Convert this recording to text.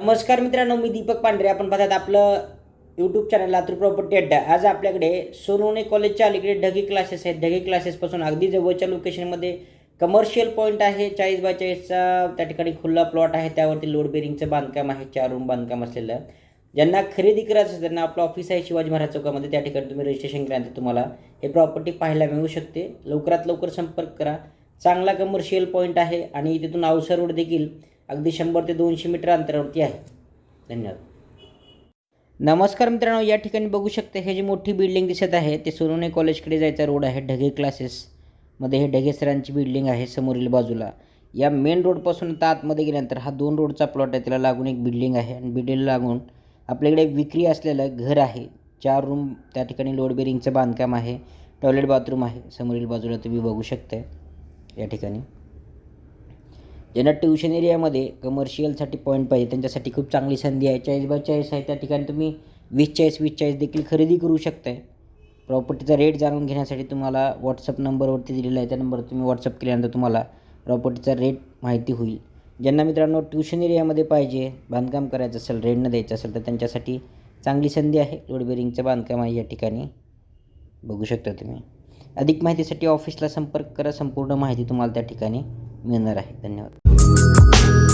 नमस्कार मित्रांनो मी दीपक पांढरे. आपण पाहतात आपलं यूट्यूब चॅनल लातूर प्रॉपर्टी अड्डा आज आपल्याकडे सोनवणे कॉलेजच्या अलीकडे ढगे क्लासेस आहेत. ढगे क्लासेसपासून अगदी जवळच्या लोकेशनमध्ये कमर्शियल पॉईंट आहे चाळीस बाय चाळीसचा त्या ठिकाणी खुल्ला प्लॉट आहे. त्यावरती लोड बेरिंगचं बांधकाम आहे चार रूम बांधकाम असलेलं. ज्यांना खरेदी करायचं असेल त्यांना आपलं ऑफिस आहे शिवाजी महाराज चौकामध्ये. त्या ठिकाणी तुम्ही रजिस्ट्रेशन केल्यानंतर तुम्हाला हे प्रॉपर्टी पाहायला मिळू शकते. लवकरात लवकर संपर्क करा. चांगला कमर्शियल पॉईंट आहे आणि तिथून अवसर रोड देखील अगदी शंभर ते दोनशे मीटर अंतरावरती आहे. धन्यवाद. नमस्कार मित्रांनो या ठिकाणी बघू शकता हे जी मोठी बिल्डिंग दिसत आहे ते सोनोने कॉलेजकडे जायचा रोड आहे ढगे क्लासेसमध्ये हे ढगे सरांची बिल्डिंग आहे समोरील बाजूला. या मेन रोडपासून आता आतमध्ये गेल्यानंतर हा दोन रोडचा प्लॉट आहे त्याला लागून एक बिल्डिंग आहे आणि बिल्डिंगला लागून आपल्याकडे विक्री असलेलं घर आहे. चार रूम त्या ठिकाणी लोड बेरिंगचं बांधकाम आहे टॉयलेट बाथरूम आहे समोरील बाजूला तुम्ही बघू शकता या ठिकाणी. ज्यांना ट्युशन एरियामध्ये कमर्शियलसाठी पॉईंट पाहिजे त्यांच्यासाठी खूप चांगली संधी आहे. चाळीस बाय चाळीस आहे त्या ठिकाणी तुम्ही वीस चाळीस वीस चाळीस देखील खरेदी करू शकताय. प्रॉपर्टीचा रेट जाणून घेण्यासाठी तुम्हाला व्हॉट्सअप नंबरवरती दिलेला आहे त्या नंबर तुम्ही व्हॉट्सअप केल्यानंतर तुम्हाला प्रॉपर्टीचा रेट माहिती होईल. ज्यांना मित्रांनो ट्युशन एरियामध्ये पाहिजे बांधकाम करायचं असेल रेंटनं द्यायचं असेल तर त्यांच्यासाठी चांगली संधी आहे. लोड बेरिंगचं बांधकाम आहे या ठिकाणी. बघू शकता तुम्ही. अधिक माहितीसाठी ऑफिसला संपर्क करा संपूर्ण माहिती तुम्हाला त्या ठिकाणी मिळणार आहे. धन्यवाद.